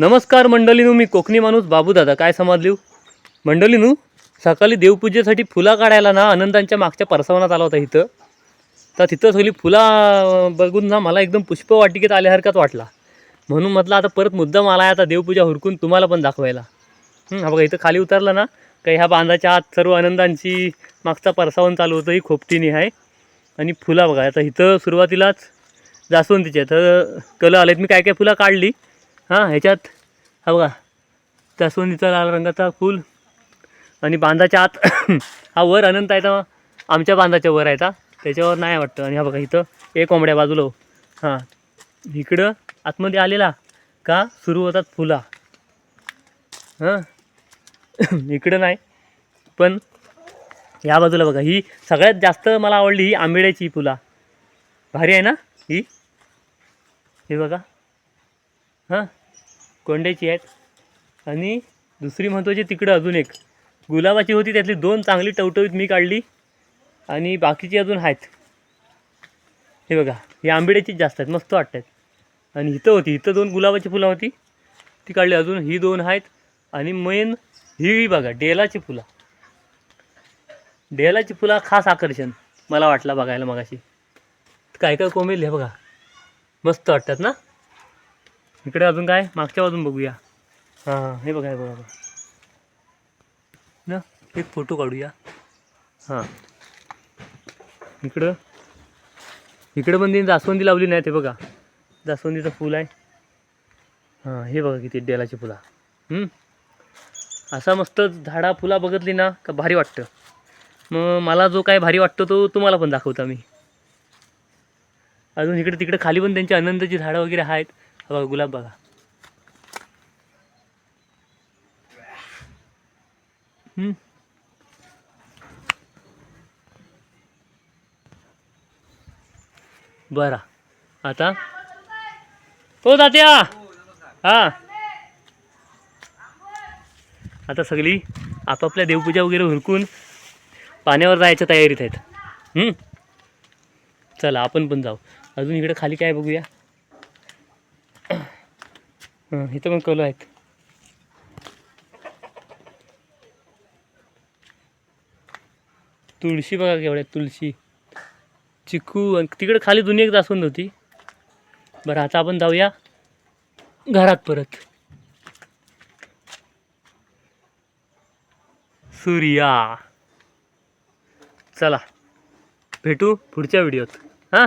नमस्कार मंडळीनू मी कोकणी माणूस बाबू दादा काय समजलीव? मंडळीनू सकाळी देवपूजेसाठी फुला काढायला ना आनंदांच्या मागच्या परसवनात आला होता इथं. तर तिथं सगळी फुला बघून ना मला एकदम पुष्पवाटिकेत आल्यासारखाच वाटला. म्हणून म्हटलं आता परत मुद्दा आला आहे आता देवपूजा हुरकून तुम्हाला पण दाखवायला. हा बघा इथं खाली उतरला ना काही ह्या बांधाच्या आत सर्व आनंदांची मागचा परसावन चालू होतं ही खोपटीने आहे. आणि फुला बघा आता इथं सुरुवातीलाच जास्वंदीचे तर कलं आलेत मी काय काय फुलं काढली. हां ह्याच्यात. हा बघा. जास्वंदीचा लाल रंगाचा फूल आणि बांधाच्या आत हा वर अनंत आहे तर आमच्या बांधाच्या वर आहे ता. त्याच्यावर नाही वाटतं. आणि हा बघा इथं एक कोंबड्या बाजूला. हां. इकडं आतमध्ये आलेला का सुरू होतात फुला. हां. इकडं नाही. पण ह्या बाजूला बघा ही सगळ्यात जास्त मला आवडली ही आंबेड्याची फुला. भारी आहे ना ही? हे बघा. हां. कोंड्याची आहेत. आणि दुसरी महत्त्वाची तिकडं अजून एक. गुलाबाची होती त्यातली दोन चांगली टवटवीत मी काढली. आणि बाकीची अजून आहेत. हे बघा हे आंबिड्याचीच जास्त आहेत मस्त वाटतात. आणि इथं होती इथं दोन गुलाबाची फुलं होती. ती काढली अजून ही दोन आहेत. आणि मेन ही बघा डेलाची फुलं. डेलाची फुलं खास आकर्षण मला वाटलं बघायला मगाशी. काय काय कोमेल हे बघा. मस्त वाटतात ना? इकडे अजून काय? मागच्या बाजून बघूया. हां हां हे बघा हे बघा. बघा ना एक फोटो काढूया. हां. इकडं. इकडं पण त्यांनी जास्वंदी लावली नाही ते बघा. जास्वंदीचं फूल आहे. हां हे बघा किती डेलाची फुला? असा मस्त झाडा फुला बघितली ना का भारी वाटतं. मग मला जो काय भारी वाटतो तो तुम्हाला पण दाखवता मी अजून इकडे तिकडे खाली पण त्यांची आनंदाची झाडं वगैरे आहेत. बघा गुलाब बघा बरा आता हो तात्या हा आता सगळी आपापल्या देवपूजा वगैरे हुरकून पाण्यावर जायच्या तयारीत आहेत. चला आपण पण जाऊ. अजून इकडे खाली काय बघूया? इथं पण कलो आहेत. तुळशी बघा केवढ्या तुळशी. चिकू आणि तिकडे खाली दोन्ही एक जास्वंद होती बरं आता आपण जाऊया घरात परत. सूर्या. चला भेटू पुढच्या व्हिडिओत. हां?